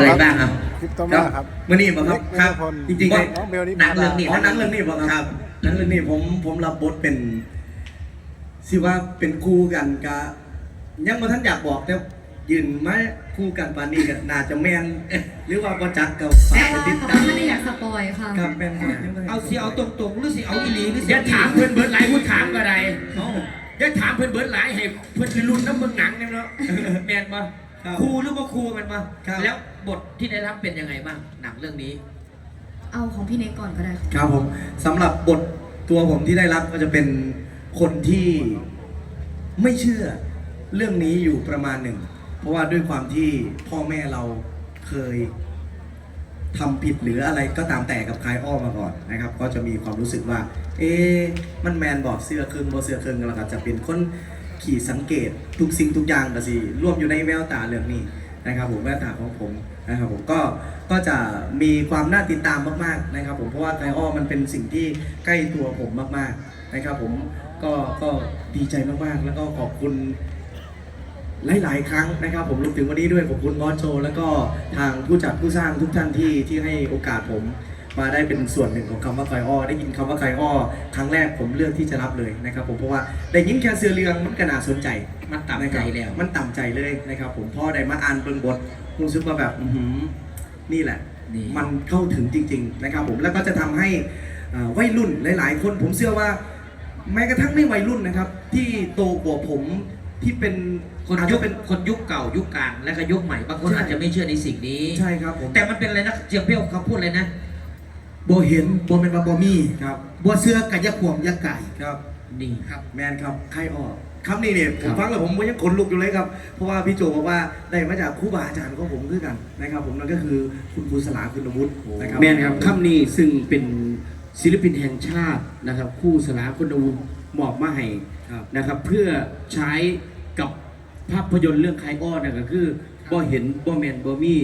อะไรบ้างครับคลิปต่อมาครับมื่อนี้บ่ครับเล็กครับเมฆพลจริงๆน้องเบลนี่หนังเรื่องนี้อ๋อหนังเรื่องนี้บ่ครับหนังเรื่องนี้ผมผมรับบทเป็นสิว่าเป็นคู่กันกะยังบ่ทันอยากบอกแต่ยืนมาคู่กันปานนี้ก็น่าจะแม่นหรือว่าบ่จักก็ฝากไปติดตามไม่ได้อยากสปอยค่ะครับแม่นครับยังบ่ได้เอาสิเอาตรงๆหรือสิเอาอีหลีหรือสิอย่าถามเพื่อนเบิร์ดหลายผู้ถามก็ได้เอ้าอย่าถามเพื่อนเบิร์ดหลายให้เพื่อนรุ่นน้ำเมืองหนังเนี่ยเนาะแมนมา ครับครูหรือว่าครูมันมา ครับ แล้วบทที่ได้รับเป็นยังไงบ้างหนังเรื่องนี้ เอาของพี่เน็กก่อนก็ได้ค่ะครับผมสำหรับบทตัวผมที่ได้รับก็จะเป็นคนที่ไม่เชื่อเรื่องนี้อยู่ประมาณหนึ่ง เพราะว่าด้วยความที่พ่อแม่เราเคยทำผิดหรืออะไรก็ตามแต่กับคายอ้อมาก่อนนะครับ ก็จะมีความรู้สึกว่า เอ๊ะมันแมนบอกเสื้อครึ่งบอเสื้อครึ่งแล้วก็จะเป็นคน ขี่สังเกตทุกสิ่งทุกอย่างก็สิรวมอยู่ในแววตาเรื่องนี้นะครับผมแววตาของผมนะครับผมก็ก็จะมีความน่าติดตามมากๆนะครับ ผมเพราะว่าคายอ้อมันเป็นสิ่งที่ใกล้ตัวผมมากๆนะครับ ผมก็ก็ดีใจมากๆ แล้วก็ขอบคุณหลาย ๆ ครั้งนะครับ ผมรวมถึงวันนี้ด้วยขอบคุณบอสโจแล้วก็ทางผู้จัดผู้สร้างทุกท่านที่ที่ให้โอกาสผม มาได้เป็นส่วนหนึ่งของคำว่าไคอ้อได้ยินคำว่าไคอ้อครั้งแรกผมเลือกที่จะรับเลยนะครับผมเพราะว่าได้ยินแค่เสือเรืองมันก็น่าสนใจมันต่ำใจแล้วมันต่ำใจเลยนะครับผมพ่อได้มาอ่านเบิ่งบทรู้สึกว่าแบบอื้อหือนี่แหละนี่มันเข้าถึงจริง ๆ นะครับ ผมแล้วก็จะทำให้เอ่อวัยรุ่นหลาย ๆ คนผมเชื่อว่า แม้กระทั่งไม่วัยรุ่นนะครับ ที่โตกว่าผมที่เป็นคนอาจยุจะคเป็นคนยุคเก่ายุคกลางและก็ยุคใหม่บางคนใช่อาจจะไม่เชื่อในสิ่งนี้ใช่ครับผมแต่มันเป็นอะไรนะเจียมเปี้ยวเขาพูดเลยนะ บ่เห็นบ่เป็นว่าบ่มีครับบ่เสื้อกับยะขวมยะไก่ครับ นี่ครับแมนครับใครออกคำนี้เนี่ยผครัมบฟังแล้วผมยังขนลุกอยู่เลยครับ เพราะว่าพี่โจบอกว่าได้มาจากครูบาอาจารย์ของผมคือกันนะครับผมนั่นก็คือคุณครูสลาคุณวุฒินะครับแม่นครับค่ำนี้ซึ่งเป็นศิลปินแห่งชาตินะครับคู่สลาคุณดูมอบมาให้ครับนะครับ เพื่อใช้กับภาพยนตร์เรื่องไคอ้อนนะก็คือบ่เห็นบ่แมนบ่มี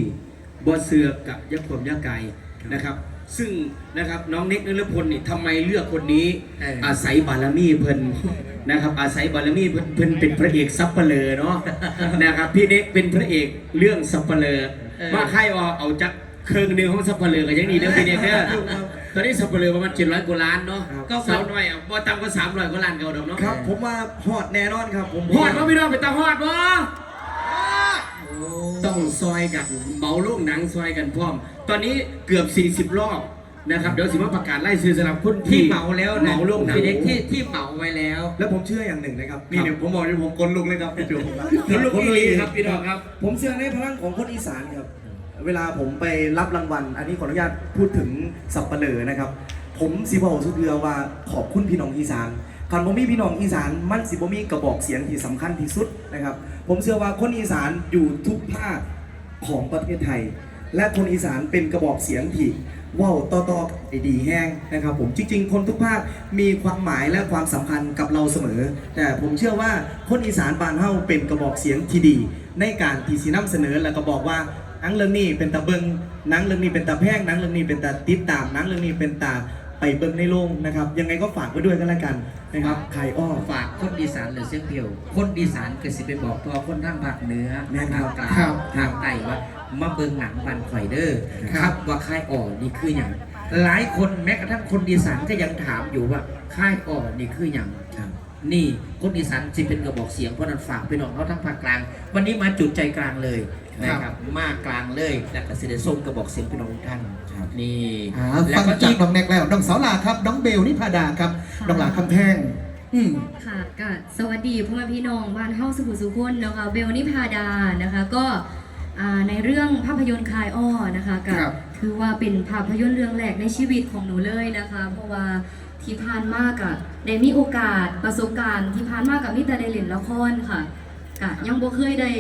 บ่เสือกับยักษ์ขวมยักษ์ไก่นะครับ ซึ่งนะครับน้องเน็กนฤพลนี่ทำไมเลือกคนนี้เอออ อาศัยบารมีเพิ่นนะครับ อาศัยบารมีเพิ่นเพิ่นเป็นพระเอกซับเปลอเนาะนะครับพี่เน็กเป็นพระเอกเรื่องซับเปลอเออ มาค่ายออเอาจักเครื่องหนึงของซับเปลือกันยังดีเด้อพี่เนี่ยเด้อตอนนี้ซับเปลือประมาณ700กว่าล้านเนาะครับ ก็สาวน้อยอะบ่ต่ำกว่า300กว่าล้านเก่าดอกเนาะครับผมว่าฮอดแน่นอนครับผมฮอดบ่พี่น้องไปตาฮอดบ่ ต้องซอยกันเมาลูกหนังซอยกันพร้อม ตอนนี้เกือบ 40 รอบนะครับ เดี๋ยวสิมาประกาศไล่ซื้อสำหรับคนที่ที่เหมาแล้วนะเมาลูกหนัง พี่เด็กที่ที่เหมาไว้แล้ว แล้วผมเชื่ออย่างหนึ่งนะครับนี่เนี่ยผมบอกเลยผมกลลุกเลยครับพี่โจคนลูกอีหลีครับพี่น้องครับ ผมเชื่อในพลังของคนอีสานครับ เวลาผมไปรับรางวัล อันนี้ขออนุญาตพูดถึงสับเปลือนะครับ ผมสิบอกสุดเรือว่าขอบคุณพี่น้องอีสาน คันบ่มีพี่น้องอีสานมันสิบ่มีกระบอกเสียงที่สำคัญที่สุดนะครับ ผมเชื่อว่าคนอีสานอยู่ทุกภาคของประเทศไทย และคนอีสานเป็นกระบอกเสียงที่ว่าวต่อๆได้ดีแห้งนะครับ ผมจริง ๆ คนทุกภาคมีความหมายและความสำคัญกับเราเสมอ แต่ผมเชื่อว่าคนอีสานบานเฮาเป็นกระบอกเสียงที่ดี ในการที่สินำเสนอแล้วก็บอกว่านังเรื่องนี้เป็นตาเบิงนังเรื่องนี้เป็นตาแพงนังเรื่องนี้เป็นตาติดตามนังเรื่องนี้เป็นตา ไปเบิงในโรงนะครับ ยังไงก็ฝากไว้ด้วยกันแล้วกันนะครับใครอ้อ ฝากคนอีสานหรือเสียงเดียว คนอีสานก็สิไปบอกตัวคนทางภาคเหนือแม่นครัทาบงกลางครับทางใต้ว่ามาเบิ่งหนังบันข่อยเด้อครับครับว่าค่ายอ่อนี่คืออย่างหลายคนแม้กระทั่งคนอีสานก็ยังถามอยู่ว่าค่ายอ่อนี่คืออย่างครับ นี่คนอีสานสิเป็นกระบอกเสียงเพราะนั้นฝากพี่น้องเขาทั้งภาคกลาง วันนี้มาจุดใจกลางเลย นะครับมากกลางเลยและกสิเดส้มกระบอกเสียงพี่น้องทุกท่านนี่อ่าแล้วฟังก็จากอีก น้องแนกแล้วน้องสาวลาครับน้องเบลนิพาดาครับน้องหลาคำแพงอืม ค่ะก็สวัสดีพ่อแม่พี่น้องบ้านเฮาสุขุสุขคนนะคะเบลนิพาดานะคะก็อ่าในเรื่องภาพยนตร์คลายอ้อนะคะก็ครับคือว่าเป็นภาพยนตร์เรื่องแรกในชีวิตของหนูเลยนะคะ เพราะว่าที่ผ่านมากอะได้มีโอกาสประสบการณ์ที่ผ่านมากกับมิตรได้เล่นละครค่ะก็ยังบ่เคยได้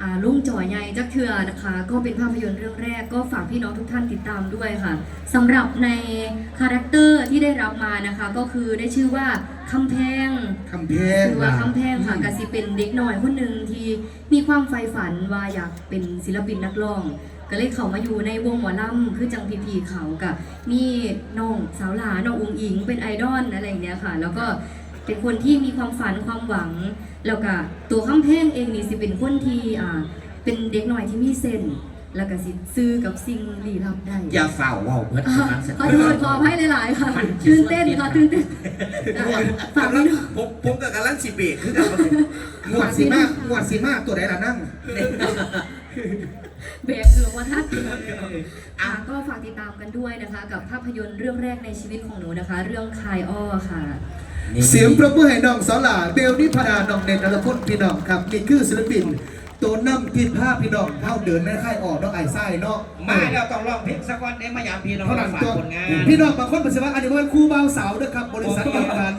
อ่าลุ่งจ่อยใหญ่จักเทือนะคะ ก็เป็นภาพยนตร์เรื่องแรกก็ฝากพี่น้องทุกท่านติดตามด้วยค่ะสำหรับในคาแรคเตอร์ที่ได้รับมานะคะ ก็คือได้ชื่อว่าคำแพง คำแพงคือว่าคำแพงค่ะกสิเป็นเด็กหน่อยคนหนึ่งที่มีความใฝ่ฝันว่าอยากเป็นศิลปินนักร้อง ก็เลยเข้ามาอยู่ในวงหมอลำคือจังพีพีเขากับมีน้องสาวหลาน้องอุงอิงเป็นไอดอลอะไรอย่างเงี้ยค่ะ แล้วก็ เป็นคนที่มีความฝันความหวัง แล้วก็ตัวคำแพงเองนี่สิเป็นคนที่อ่าเป็นเด็กหน่อยที่มีเซนแล้วก็สิซื้อกับสิ่งลี้ลับได้อย่าเฝ้าเว่าเพิ่นอ่ามันสขอโทษขออภัยหลายๆค่ะตื่นเต้นค่ะตื่นเต้นฝากพี่น้อง ผมผมกับกำลังสิเบรกคือกันงวดสีมากงวดสีมากตัวไหนล่ะนั่ง เบรกคือว่าทัดอะก็ฝากติดตามกันด้วยนะคะ กับภาพยนตร์เรื่องแรกในชีวิตของหนูนะคะ เรื่องคายอ้อค่ะ เสียงประมือให้น้องสอนหลาเบลนิพาดาน้องเด่นนรพลพี่น้องครับนี่คือศิลปิน ตัวน้ำพิดผ้าพี่น้องเข้าเดินในค่ายออกน้องไอ้ไส้เนาะมาแล้วต้องร้องเพลงสักวันได้มายามพี่น้องเท่านั้นฝากตัวผลงานพี่น้องบางคนเป็นสิว่าอันนี้ว่าคู่เบาสาวด้วยครับ บริษัทเดียวกัน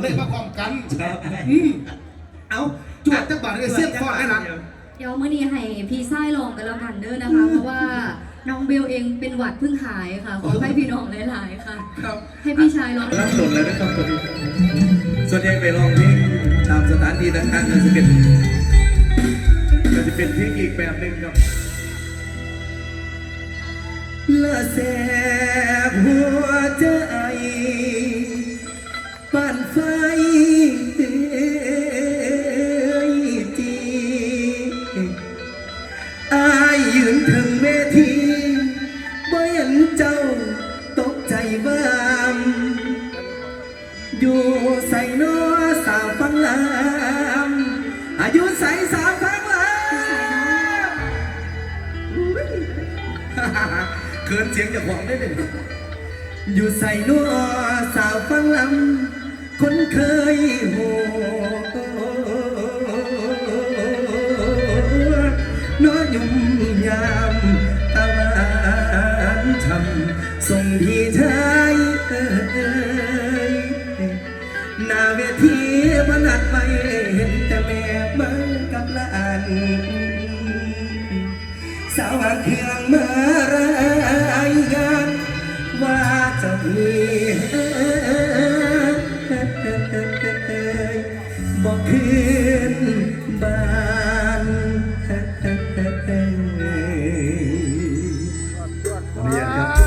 เลยมาพร้อมกันอืมเอาจวดจังบาทเลยเสียบฟอดให้หลังเดี๋ยวมื่อนี้ให้พี่ไส้ลองกันแล้วกันเด้อนะคะเพราะว่า น้องเบลเองเป็นหวัดเพิ่งหายค่ะ ขอให้พี่น้องหลายๆค่ะ ครับให้พี่ชายลองรับสดเลยนะครับตอนนี้ส่วนใหญ่ไปลองเพลงตามสถานที่ต่างๆก็จะเป็นก็จะเป็นเพลงอีกแบบหนึ่งครับละแสบหัว อยู่ใส่นอสาวฟังลามอายุใส่สาวฟังลามอุ๊ยเขินเสียงจากของได้เลยอยู่ใส่นอสาวฟังลำคนเคยโห ว่าเพียงเมื่อไรกัว่าจะมีบอกคืนบ้านเรียนครับ